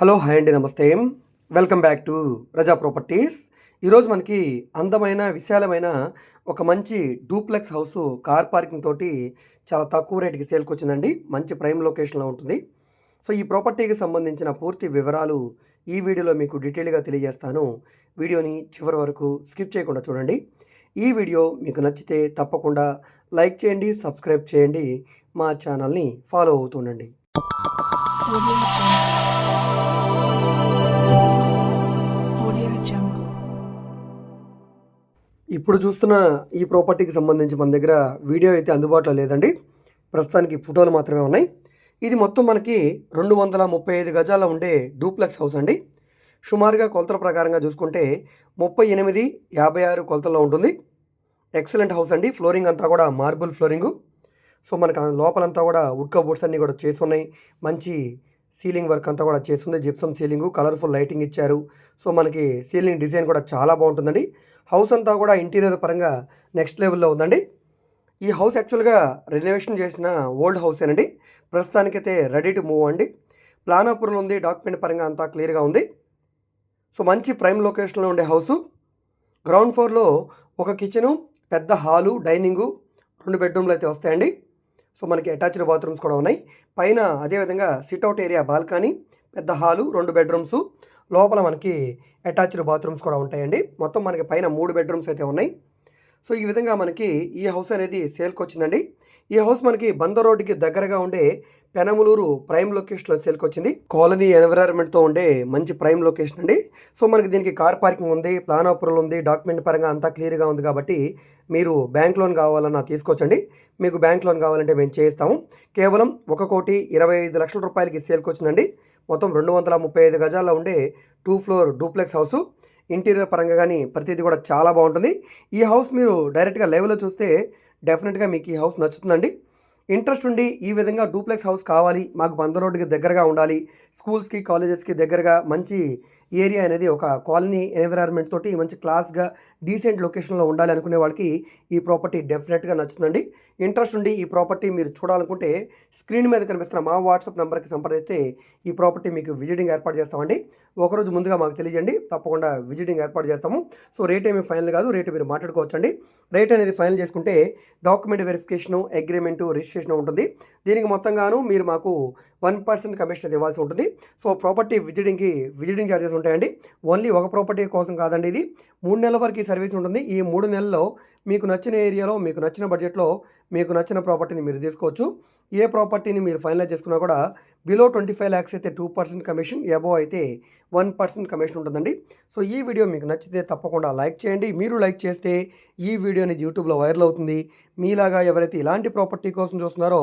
Hello hi అండి నమస్తే. Welcome back to Raza properties. ఈరోజు మనకి అందమైన విశాలమైన ఒక మంచి డూప్లెక్స్ హౌస్ కార్ పార్కింగ్ తోటి చాలా తక్కువ రేటుకి సేల్కి వచ్చిందండి. మంచి ప్రైమ్ లొకేషన్లో ఉంటుంది. సో ఈ ప్రాపర్టీకి సంబంధించిన పూర్తి వివరాలు ఈ వీడియోలో మీకు డీటెయిల్గా తెలియజేస్తాను. వీడియోని చివరి వరకు స్కిప్ చేయకుండా చూడండి. ఈ వీడియో మీకు నచ్చితే తప్పకుండా లైక్ చేయండి సబ్స్క్రైబ్ చేయండి. మా ఛానల్ని ఫాలో అవుతుండండి ఇప్పుడు చూస్తున్న ఈ ప్రాపర్టీకి సంబంధించి మన దగ్గర వీడియో అయితే అందుబాటులో లేదండి. ప్రస్తుతానికి ఫోటోలు మాత్రమే ఉన్నాయి. ఇది మొత్తం మనకి రెండు వందల ముప్పై ఐదు గజాల ఉండే డూప్లెక్స్ హౌస్ అండి. సుమారుగా కొలతల ప్రకారంగా చూసుకుంటే ముప్పై ఎనిమిది యాభై ఆరు కొలతల్లో ఉంటుంది. ఎక్సలెంట్ హౌస్ అండి. ఫ్లోరింగ్ అంతా కూడా మార్బుల్ ఫ్లోరింగు. సో మనకు లోపలంతా కూడా వుడ్ కబోర్డ్స్ అన్నీ కూడా చేస్తున్నాయి మంచి సీలింగ్ వర్క్ అంతా కూడా చేస్తుంది. జిప్సమ్ సీలింగు కలర్ఫుల్ లైటింగ్ ఇచ్చారు. సో మనకి సీలింగ్ డిజైన్ కూడా చాలా బాగుంటుందండి. హౌస్ అంతా కూడా ఇంటీరియర్ పరంగా నెక్స్ట్ లెవెల్లో ఉందండి. ఈ హౌస్ యాక్చువల్గా రిజర్వేషన్ చేసిన ఓల్డ్ హౌసేనండి ప్రస్తుతానికైతే రెడీ టు మూవ్ అండి. ప్లాన్ అప్రూవల్ ఉంది డాక్యుమెంట్ పరంగా అంతా క్లియర్గా ఉంది. సో మంచి ప్రైమ్ లొకేషన్లో ఉండే హౌసు. గ్రౌండ్ ఫ్లోర్లో ఒక కిచెను పెద్ద హాలు డైనింగు రెండు బెడ్రూమ్లు అయితే వస్తాయండి. సో మనకి అటాచ్డ్ బాత్రూమ్స్ కూడా ఉన్నాయి. పైన అదేవిధంగా సిట్అవుట్ ఏరియా బాల్కనీ పెద్ద హాలు రెండు బెడ్రూమ్స్ లోపల మనకి అటాచ్డ్ బాత్రూమ్స్ కూడా ఉంటాయండి. మొత్తం మనకి పైన మూడు బెడ్రూమ్స్ అయితే ఉన్నాయి. సో ఈ విధంగా మనకి ఈ హౌస్ అనేది సేల్కి వచ్చిందండి. ఈ హౌస్ మనకి బందర్ రోడ్డుకి దగ్గరగా ఉండే పెనమలూరు ప్రైమ్ లొకేషన్లో సేల్కి వచ్చింది. కాలనీ ఎన్విరాన్మెంట్తో ఉండే మంచి ప్రైమ్ లొకేషన్ అండి. సో మనకి దీనికి కార్ పార్కింగ్ ఉంది ప్లాన్ అప్రూవల్ ఉంది డాక్యుమెంట్ పరంగా అంతా క్లియర్గా ఉంది కాబట్టి మీరు బ్యాంక్ లోన్ కావాలన్నా తీసుకోవచ్చండి. మీకు బ్యాంక్ లోన్ కావాలంటే మేము చేయిస్తాము. కేవలం ఒక కోటి ఇరవై ఐదు లక్షల రూపాయలకి సేల్కి వచ్చిందండి. మొత్తం రెండు వందల ముప్పై ఐదు గజాల్లో ఉండే two floor duplex house. Interior పరంగా కానీ ప్రతిదీ కూడా చాలా బాగుంటుంది. ఈ హౌస్ మీరు డైరెక్ట్గా లైవ్లో చూస్తే డెఫినెట్గా మీకు ఈ హౌస్ నచ్చుతుందండి. ఇంట్రెస్ట్ ఉండి ఈ విధంగా డూప్లెక్స్ హౌస్ కావాలి మాకు బంద రోడ్డుకి దగ్గరగా ఉండాలి స్కూల్స్కి కాలేజెస్కి దగ్గరగా మంచి ఏరియా అనేది ఒక కాలనీ ఎన్విరాన్మెంట్ తోటి మంచి క్లాస్గా డీసెంట్ లొకేషన్లో ఉండాలి అనుకునే వాళ్ళకి ఈ ప్రాపర్టీ డెఫినెట్గా నచ్చుతుందండి. ఇంట్రెస్ట్ ఉండి ఈ ప్రాపర్టీ మీరు చూడాలనుకుంటే స్క్రీన్ మీద కనిపిస్తున్న మా వాట్సాప్ నెంబర్కి సంప్రదిస్తే ఈ ప్రాపర్టీ మీకు విజిటింగ్ ఏర్పాటు చేస్తామండి. ఒకరోజు ముందుగా మాకు తెలియజేయండి తప్పకుండా విజిటింగ్ ఏర్పాటు చేస్తాము. సో రేట్ ఏమీ ఫైనల్ కాదు రేటు మీరు మాట్లాడుకోవచ్చండి. రేట్ అనేది ఫైనల్ చేసుకుంటే డాక్యుమెంట్ వెరిఫికేషను అగ్రిమెంటు రిజిస్ట్రేషన్ ఉంటుంది. దీనికి మొత్తంగాను మీరు మాకు వన్ పర్సెంట్ కమిషన్ అది ఇవ్వాల్సి ఉంటుంది. సో ప్రాపర్టీ విజిటింగ్కి విజిటింగ్ ఛార్జెస్ ఉంటాయండి. ఓన్లీ ఒక ప్రాపర్టీ కోసం కాదండి ఇది. మూడు నెలల వరకు ఈ సర్వీస్ ఉంటుంది. ఈ మూడు నెలల్లో మీకు నచ్చిన ఏరియాలో మీకు నచ్చిన బడ్జెట్లో మీకు నచ్చిన ప్రాపర్టీని మీరు తీసుకోవచ్చు. ఏ ప్రాపర్టీని మీరు ఫైనలైజ్ చేసుకున్నా కూడా బిలో ట్వంటీ ఫైవ్ ల్యాక్స్ అయితే టూ పర్సెంట్ కమిషన్ ఎబో అయితే వన్ పర్సెంట్ కమిషన్ ఉంటుందండి. సో ఈ వీడియో మీకు నచ్చితే తప్పకుండా లైక్ చేయండి. మీరు లైక్ చేస్తే ఈ వీడియో అనేది యూట్యూబ్లో వైరల్ అవుతుంది. మీలాగా ఎవరైతే ఇలాంటి ప్రాపర్టీ కోసం చూస్తున్నారో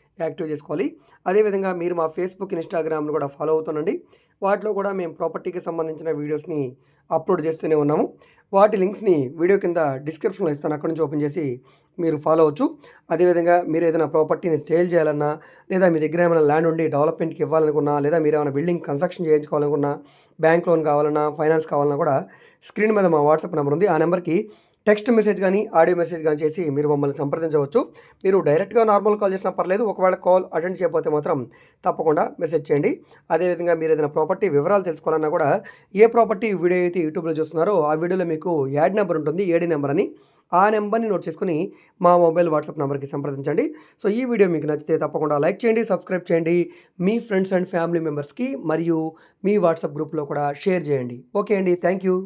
యాక్టివ్ చేసుకోవాలి. అదేవిధంగా మీరు మా ఫేస్బుక్ ఇన్స్టాగ్రామ్ను కూడా ఫాలో అవుతుండండి. వాటిలో కూడా మేము ప్రాపర్టీకి సంబంధించిన వీడియోస్ని అప్లోడ్ చేస్తూనే ఉన్నాము. వాటి లింక్స్ని వీడియో కింద డిస్క్రిప్షన్లో ఇస్తాను. అక్కడి నుంచి ఓపెన్ చేసి మీరు ఫాలో అవ్వచ్చు. అదేవిధంగా మీరు ఏదైనా ప్రాపర్టీని సేల్ చేయాలన్నా లేదా మీ దగ్గర ఏమైనా ల్యాండ్ ఉండి డెవలప్మెంట్కి ఇవ్వాలనుకున్నా లేదా మీరు ఏమైనా బిల్డింగ్ కన్స్ట్రక్షన్ చేయించుకోవాలనుకున్నా బ్యాంక్ లోన్ కావాలన్నా ఫైనాన్స్ కావాలన్నా కూడా స్క్రీన్ మీద మా వాట్సాప్ నెంబర్ ఉంది. ఆ నెంబర్కి టెక్స్ట్ మెసేజ్ కానీ ఆడియో మెసేజ్ కానీ చేసి మీరు మమ్మల్ని సంప్రదించవచ్చు. మీరు డైరెక్ట్గా నార్మల్ కాల్ చేసినా పర్లేదు ఒకవేళ కాల్ అటెండ్ చేయకపోతే మాత్రం తప్పకుండా మెసేజ్ చేయండి. అదేవిధంగా మీరు ఏదైనా ప్రాపర్టీ వివరాలు తెలుసుకోవాలన్నా కూడా ఏ ప్రాపర్టీ వీడియో అయితే యూట్యూబ్లో చూస్తున్నారో ఆ వీడియోలో మీకు యాడ్ నెంబర్ ఉంటుంది ఏడి నెంబర్ అని. ఆ నెంబర్ని నోట్ చేసుకుని మా మొబైల్ వాట్సాప్ నెంబర్కి సంప్రదించండి. సో ఈ వీడియో మీకు నచ్చితే తప్పకుండా లైక్ చేయండి సబ్స్క్రైబ్ చేయండి. మీ ఫ్రెండ్స్ అండ్ ఫ్యామిలీ మెంబర్స్కి మరియు మీ వాట్సాప్ గ్రూప్లో కూడా షేర్ చేయండి. ఓకే అండి థ్యాంక్ యూ